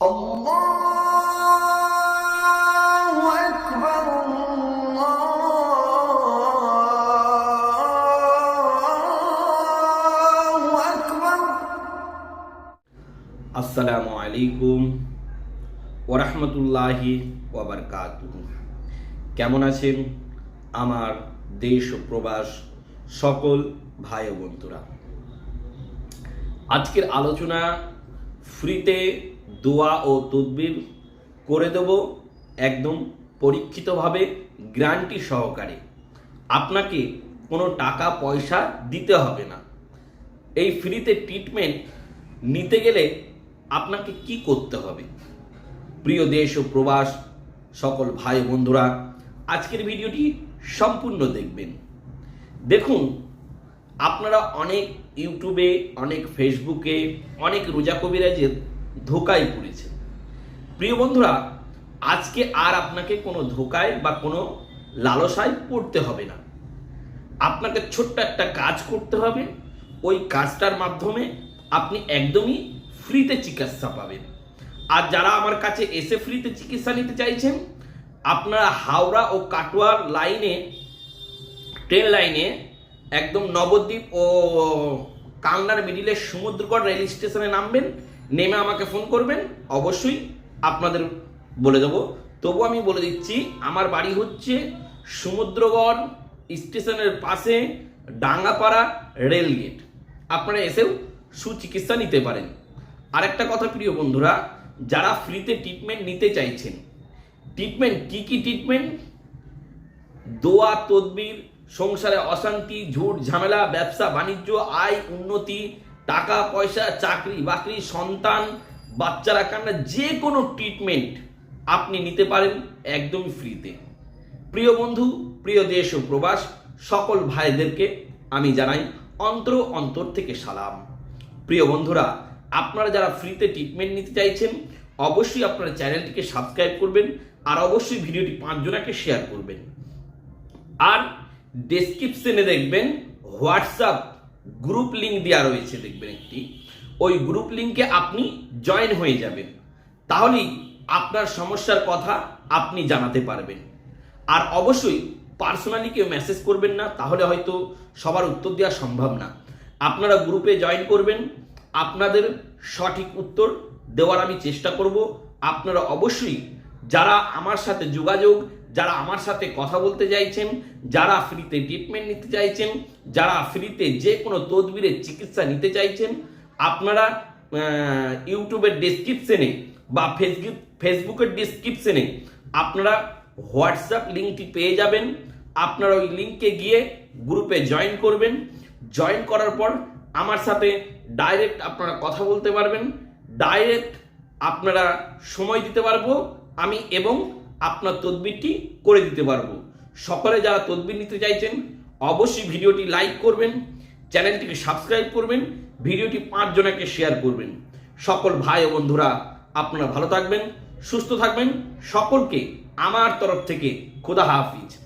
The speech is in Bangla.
আসসালামু আলাইকুম ওরহমতুল্লাহি ওবরকাত কেমন আছেন আমার দেশ ও প্রবাস সকল ভাই ও বন্ধুরা? আজকের আলোচনা ফ্রিতে দোয়া ও তদবির করে দেব একদম পরীক্ষিতভাবে, গ্রান্টি সহকারে। আপনাকে কোনো টাকা, পয়সা দিতে হবে না। এই ফ্রিতে ট্রিটমেন্ট নিতে গেলে আপনাকে কি করতে হবে? প্রিয় দেশ ও প্রবাস, সকল ভাই বন্ধুরা, আজকের ভিডিওটি সম্পূর্ণ দেখবেন। দেখুন, আপনারা অনেক ইউটিউবে, অনেক ফেসবুকে, অনেক রোজা কবিরাজের ধোকায় পড়েছে প্রিয় বন্ধুরা, আজকে আর আপনাকে কোনো ধোকায় বা কোনো লালসায় পড়তে হবে না। আপনাকে ছোট্ট একটা কাজ করতে হবে। ওই কাজটার মাধ্যমে আপনি একদমই ফ্রিতে চিকিৎসা পাবেন। আর যারা আমার কাছে এসে ফ্রিতে চিকিৎসা নিতে চাইছেন, আপনারা হাওড়া ও কাটোয়ার লাইনে, ট্রেন লাইনে একদম নবদ্বীপ ও কালনার মিডিলের সমুদ্রগড় রেল স্টেশনে নামবেন। নেমে আমাকে ফোন করবেন, অবশ্যই আপনাদের বলে দেবো। তবু আমি বলে দিচ্ছি, আমার বাড়ি হচ্ছে সমুদ্রগড় স্টেশনের পাশে ডাঙ্গাপাড়া রেলগেট আপনারা এসেও সুচিকিৎসা নিতে পারেন। আরেকটা কথা প্রিয় বন্ধুরা, যারা ফ্রিতে ট্রিটমেন্ট নিতে চাইছেন ট্রিটমেন্ট কি কি ট্রিটমেন্ট দোয়া, তদবির, সংসারে অশান্তি, ঝুট ঝামেলা, ব্যবসা, বাণিজ্য, আয়, উন্নতি টাকা, পয়সা, চাকরি, বাকরি, সন্তান, বাচ্চারা কান্না যে কোনো ট্রিটমেন্ট আপনি নিতে পারেন একদমই ফ্রিতে প্রিয় বন্ধু, প্রিয় দেশ ও প্রবাস, সকল ভাইদেরকে আমি জানাই অন্তর অন্তর থেকে সালাম। প্রিয় বন্ধুরা, আপনারা যারা ফ্রিতে ট্রিটমেন্ট নিতে চাইছেন, অবশ্যই আপনারা চ্যানেলটিকে সাবস্ক্রাইব করবেন আর অবশ্যই ভিডিওটি পাঁচজনাকে শেয়ার করবেন। আর ডেসক্রিপশনে দেখবেন হোয়াটসঅ্যাপ গ্রুপ লিঙ্ক দেওয়া রয়েছে দেখবেন একটি। ওই গ্রুপ লিঙ্কে আপনি জয়েন হয়ে যাবেন। তাহলেই আপনার সমস্যার কথা আপনি জানাতে পারবেন। আর অবশ্যই পার্সোনালি কেউ মেসেজ করবেন না, তাহলে হয়তো সবার উত্তর দেওয়া সম্ভব না। আপনারা গ্রুপে জয়েন করবেন, আপনাদের সঠিক উত্তর দেওয়ার আমি চেষ্টা করব। আপনারা অবশ্যই যারা আমার সাথে যোগাযোগ যারা আমার সাথে কথা বলতে চাইছেন, যারা ফ্রিতে ট্রিটমেন্ট নিতে চাইছেন, যারা ফ্রিতে যে কোনো তদবিরের চিকিৎসা নিতে চাইছেন, আপনারা ইউটিউবের ডিসক্রিপশনে বা ফেসবুক ফেসবুকের ডিসক্রিপশনে আপনারা হোয়াটসঅ্যাপ লিঙ্কটি পেয়ে যাবেন। আপনারা ওই লিঙ্কে গিয়ে গ্রুপে জয়েন করবেন। জয়েন করার পর আমার সাথে ডাইরেক্ট আপনারা কথা বলতে পারবেন। ডাইরেক্ট আপনারা সময় দিতে পারব। আমি এবং আপনার তদবিরটি করে দিতে পারব। সকলে যারা তদবির নিতে চাইছেন, অবশ্যই ভিডিওটি লাইক করবেন, চ্যানেলটিকে সাবস্ক্রাইব করবেন, ভিডিওটি পাঁচজনকে শেয়ার করবেন। সকল ভাই ও বন্ধুরা, আপনারা ভালো থাকবেন, সুস্থ থাকবেন। সকলকে আমার তরফ থেকে খোদা হাফিজ।